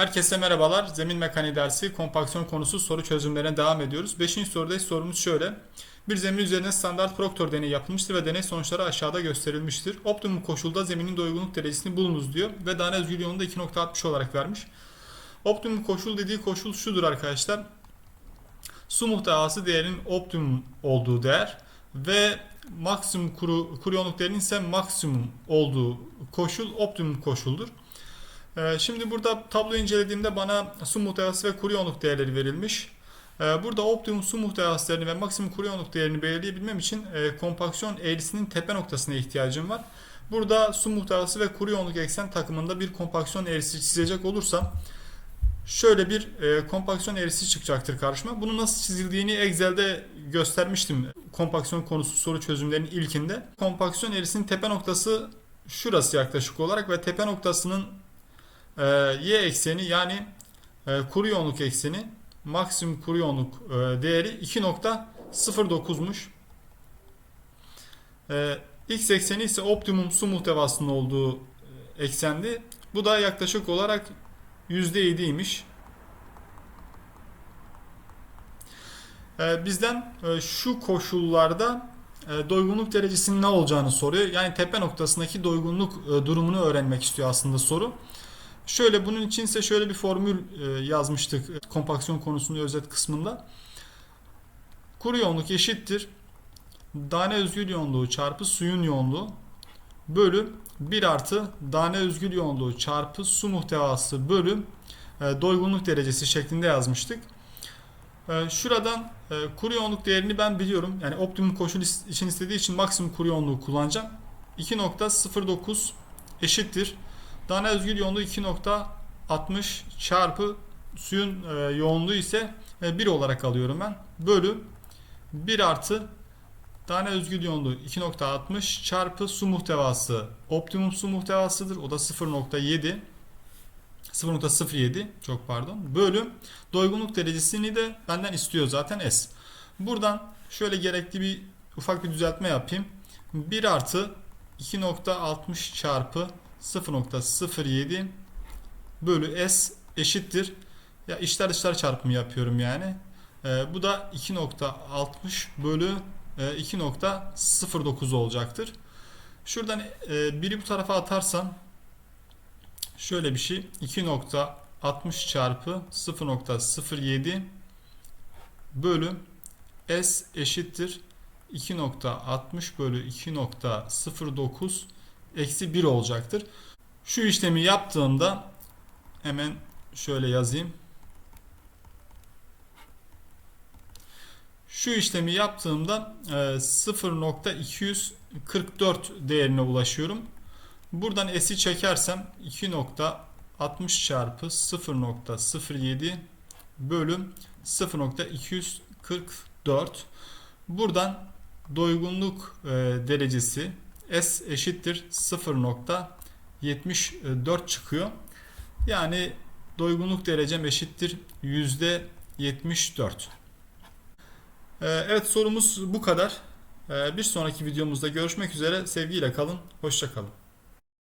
Herkese merhabalar. Zemin mekaniği dersi kompaksiyon konusu soru çözümlerine devam ediyoruz. Beşinci sorudayız. Sorumuz şöyle. Bir zemin üzerine standart Proctor deneyi yapılmıştır ve deney sonuçları aşağıda gösterilmiştir. Optimum koşulda zeminin doygunluk derecesini bulunuz diyor ve tane özgür yolunu da 2.60 olarak vermiş. Optimum koşul dediği koşul şudur arkadaşlar. Su muhtevası değerinin optimum olduğu değer ve maksimum kuru, kuru yoğunluk değerinin ise maksimum olduğu koşul optimum koşuldur. Ee, Şimdi burada tabloyu incelediğimde bana su muhtevası ve kuru yoğunluk değerleri verilmiş. Ee, Burada optimum su muhtevası değerini ve maksimum kuru yoğunluk değerini belirleyebilmem için e, kompaksiyon eğrisinin tepe noktasına ihtiyacım var. Burada su muhtevası ve kuru yoğunluk eksen takımında bir kompaksiyon eğrisi çizecek olursam şöyle bir e, kompaksiyon eğrisi çıkacaktır karşıma. Bunu nasıl çizildiğini Excel'de göstermiştim kompaksiyon konusu soru çözümlerinin ilkinde. Kompaksiyon eğrisinin tepe noktası şurası yaklaşık olarak ve tepe noktasının e, y ekseni yani e, kuru yoğunluk ekseni maksimum kuru yoğunluk e, değeri 2.09'muş. E, x ekseni ise optimum su muhtevasının olduğu e, eksendi. Bu da yaklaşık olarak %7'ymiş. E, bizden şu koşullarda doygunluk derecesinin ne olacağını soruyor. Yani tepe noktasındaki doygunluk durumunu öğrenmek istiyor aslında soru. Şöyle bunun için ise şöyle bir formül e, yazmıştık e, kompaksiyon konusunda özet kısmında. Kuru yoğunluk eşittir. Tane özgül yoğunluğu çarpı suyun yoğunluğu bölü 1 artı tane özgül yoğunluğu çarpı su muhtevası bölü e, doygunluk derecesi şeklinde yazmıştık. Şuradan kuru yoğunluk değerini ben biliyorum. Yani optimum koşul için istediği için maksimum kuru yoğunluğu kullanacağım. 2.09 eşittir. Tane özgül yoğunluğu 2.60 çarpı suyun e, yoğunluğu ise e, 1 olarak alıyorum ben. Bölü 1 artı tane özgül yoğunluğu 2.60 çarpı su muhtevası optimum su muhtevasıdır. O da 0.7 0.07 çok pardon. Bölü doygunluk derecesini de benden istiyor zaten S. Buradan şöyle gerekli bir ufak bir düzeltme yapayım. 1 artı 2.60 çarpı 0.07 bölü S eşittir. Ya içler dışlar çarpımı yapıyorum yani. Ee, bu da 2.60 bölü e, 2.09 olacaktır. Şuradan e, biri bu tarafa atarsam şöyle bir şey 2.60 çarpı 0.07 bölü S eşittir 2.60 bölü 2.09 eksi 1 olacaktır. Şu işlemi yaptığımda hemen şöyle yazayım. Şu işlemi yaptığımda e, 0.244 değerine ulaşıyorum. Buradan S'i çekersem 2.60 çarpı 0.07 bölüm 0.244 buradan doygunluk e, derecesi S eşittir 0.74 çıkıyor. Yani doygunluk derecem eşittir yüzde 74. Ee, Evet sorumuz bu kadar. Ee, Bir sonraki videomuzda görüşmek üzere. Sevgiyle kalın. Hoşça kalın.